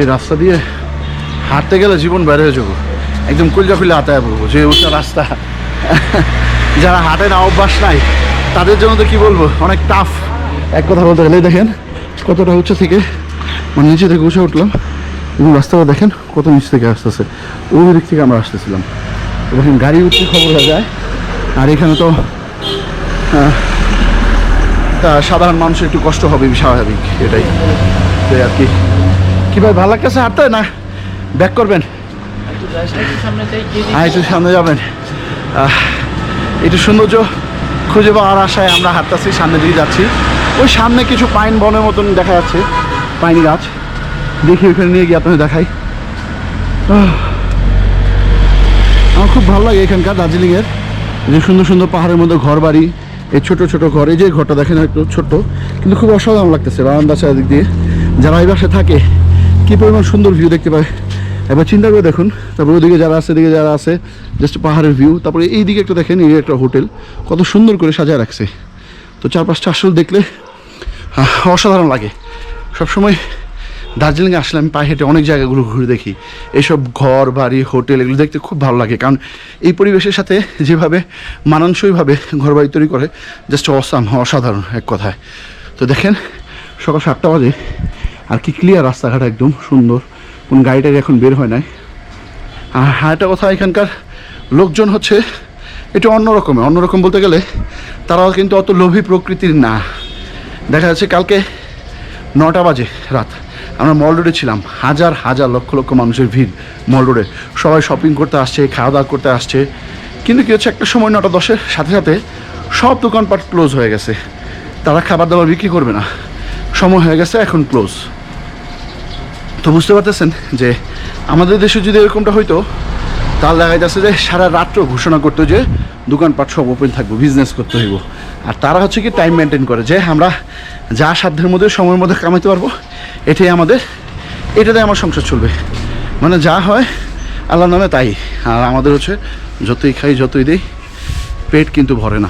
এই রাস্তা দিয়ে হাঁটতে গেলে জীবন বেড়ে হয়ে যাব। একদম কুলজা খুলে আতায় পড়ব যে উঁচা রাস্তা। যারা হাঁটে না অভ্যাস নাই তাদের জন্য তো কি বলব? অনেক টাফ এক কথা বলতে গেলে দেখেন কতটা উঁচু থেকে মানে নিচে থেকে উঠে উঠলাম। এবং রাস্তাটা দেখেন কত নিচ থেকে আসতেছে। ওই দিক থেকে আমরা আসতেছিলাম। দেখেন গাড়ি উঠতে খবর হয়ে যায়। আর এখানে তা সাধারণ মানুষের একটু কষ্ট হবে, স্বাভাবিক, এটাই। আর কি। কি ভাই, ভালো লাগতেছে হাঁটতে না ব্যাক করবেন। হ্যাঁ একটু সামনে যাবেন। একটু সৌন্দর্য খুঁজে পাওয়ার আশায় আমরা হাঁটতেছি, সামনে দিকে যাচ্ছি। ওই সামনে কিছু পাইন বনের মতন দেখা যাচ্ছে, পাইন গাছ। দেখি ওইখানে নিয়ে গিয়ে আপনাদের দেখাই। আমার খুব ভালো লাগে এখানকার দার্জিলিংয়ের। যে সুন্দর সুন্দর পাহাড়ের মধ্যে ঘর বাড়ি এই ছোট ছোট ঘরে যে ঘরটা দেখেন একটু ছোট্ট কিন্তু খুব অসাধারণ লাগতেছে বারান্দা চারিদিক দিয়ে। যারা এই বাসে থাকে, কী পরিমাণ সুন্দর ভিউ দেখতে পায়। এবার চিন্তা করে দেখুন, তারপর ওদিকে যারা আছে, এদিকে যারা আছে জাস্ট পাহাড়ের ভিউ তারপরে এই দিকে একটা দেখেন, এই একটা হোটেল। কত সুন্দর করে সাজায় রাখছে। তো চারপাশটা আসল দেখলে অসাধারণ লাগে। সবসময় দার্জিলিংয়ে আসলে আমি পায়ে হেঁটে অনেক জায়গাগুলো ঘুরে দেখি। এইসব ঘর, বাড়ি, হোটেল এগুলো দেখতে খুব ভালো লাগে। কারণ এই পরিবেশের সাথে যেভাবে মানানসইভাবে ঘর বাড়ি তৈরি করে জাস্ট অসাম, অসাধারণ এক কথায়। তো দেখেন, সকাল সাতটা বাজে, আর কি ক্লিয়ার রাস্তাঘাট একদম সুন্দর। কোন গাড়িটারি এখন বের হয় নাই। আর একটা কথা, এখানকার লোকজন হচ্ছে একটু অন্যরকমের অন্যরকম বলতে গেলে, তারাও কিন্তু অত লোভী প্রকৃতির না। দেখা যাচ্ছে কালকে নটা বাজে রাত। আমরা মল রোডে ছিলাম। হাজার হাজার লক্ষ লক্ষ মানুষের ভিড় মল রোডে। সবাই শপিং করতে আসছে খাওয়া দাওয়া করতে আসছে। কিন্তু কী হচ্ছে, একটা সময় নটা দশের সাথে সাথে সব দোকানপাট ক্লোজ হয়ে গেছে। তারা খাবার দাবার বিক্রি করবে না। সময় হয়ে গেছে, এখন ক্লোজ তো বুঝতে পারতেছেন যে, আমাদের দেশে যদি এরকমটা হইতো, তাহলে দেখা যাচ্ছে যে সারা রাত্র ঘোষণা করতো যে দোকানপাট সব ওপেন থাকব বিজনেস করতে হইব। আর তারা হচ্ছে কি টাইম মেনটেন করে যে আমরা যা সাধ্যের মধ্যে, সময়ের মধ্যে কামাইতে পারব। এটাই আমাদের, এটাতে আমার সংসার চলবে। মানে যা হয় আল্লাহ নামে তাই। আর আমাদের হচ্ছে যতই খাই, যতই দেই, পেট কিন্তু ভরে না।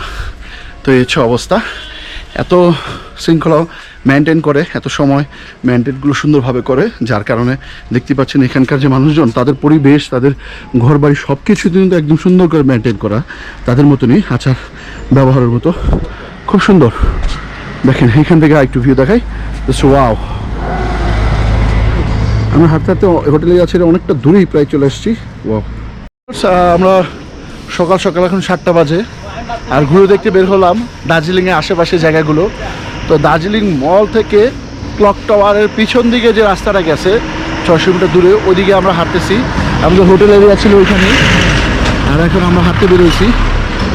তো এই হচ্ছে অবস্থা। এত শৃঙ্খলা মেনটেন করে, এত সময় মেনটেনগুলো সুন্দরভাবে করে, যার কারণে দেখতে পাচ্ছেন এখানকার যে মানুষজন, তাদের পরিবেশ, তাদের ঘর বাড়ি সব কিছু কিন্তু একদম সুন্দর করে মেনটেন করা। তাদের মতনই আচার ব্যবহারের মতো। খুব সুন্দর। দেখেন, এখান থেকে একটু ভিউ দেখাই। ওয়াও আমরা হাঁটতে হাঁটতে হোটেলে যাচ্ছি অনেকটা দূরেই প্রায় চলে এসেছি। আমরা সকাল সকাল এখন সাতটা বাজে, আর ঘুরে দেখতে বের হলাম দার্জিলিংয়ের আশেপাশে জায়গাগুলো। তো দার্জিলিং মল থেকে ক্লক টাওয়ারের পিছন দিকে যে রাস্তাটা গেছে, ছয়শো মিটার দূরে ওদিকে আমরা হাঁটতেছি। আমাদের হোটেল এরিয়া ছিল ওইখানে, আর এখন আমরা হাঁটতে বেরোইছি।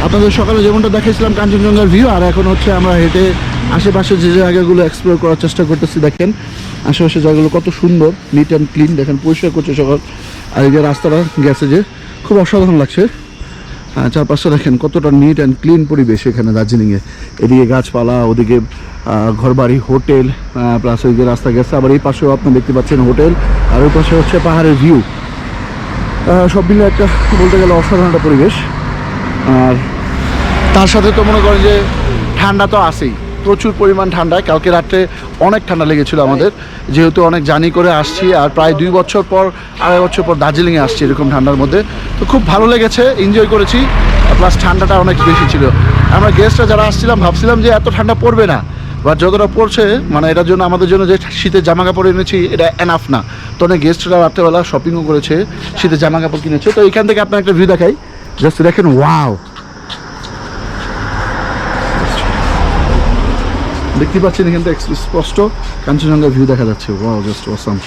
আপনাদের সকালে যেমনটা দেখাইছিলাম কাঞ্চনজঙ্ঘার ভিউ আর এখন হচ্ছে আমরা হেঁটে আশেপাশে যে জায়গাগুলো এক্সপ্লোর করার চেষ্টা করতেছি, দেখেন। আশেপাশে জায়গাগুলো কত সুন্দর নিট অ্যান্ড ক্লিন দেখেন পরিষ্কার করছে সকাল। আর এই যে রাস্তাটা গেছে যে খুব অসাধারণ লাগছে। আহ, চারপাশটা দেখেন কতটা নিট অ্যান্ড ক্লিন পরিবেশ এখানে দার্জিলিংয়ে। এদিকে গাছপালা ওদিকে ঘরবাড়ি হোটেল প্লাস ওই যে রাস্তা গেছে। আবার এই পাশেও আপনি দেখতে পাচ্ছেন হোটেল আর ওই পাশে হচ্ছে পাহাড়ের ভিউ সব মিলে একটা বলতে গেলে অসাধারণ একটা পরিবেশ। আর তার সাথে তো মনে করেন যে ঠান্ডা তো আছেই। প্রচুর পরিমাণ ঠান্ডা কালকে রাত্রে অনেক ঠান্ডা লেগেছিল আমাদের। যেহেতু অনেক জার্নি করে আসছি আর প্রায় দুই বছর পর, আড়াই বছর পর দার্জিলিংয়ে আসছি এরকম ঠান্ডার মধ্যে। তো খুব ভালো লেগেছে এনজয় করেছি প্লাস ঠান্ডাটা অনেক বেশি ছিল। আমরা গেস্টরা যারা আসছিলাম, ভাবছিলাম যে এত ঠান্ডা পড়বে না। বা যতটা পড়ছে মানে এটার জন্য আমাদের জন্য যে শীতের জামা কাপড় এনেছি, এটা এনাফ না। তো অনেক গেস্টরা রাত্রেবেলা শপিংও করেছে, শীতের জামা কাপড় কিনেছে। তো এখান থেকে আপনার একটা ভিউ দেখাই। জাস্ট দেখেন ওয়াও দেখতে পাচ্ছেন এখানটা স্পষ্ট কাঞ্চনজঙ্ঘা ভিউ দেখা যাচ্ছে। Wow just awesome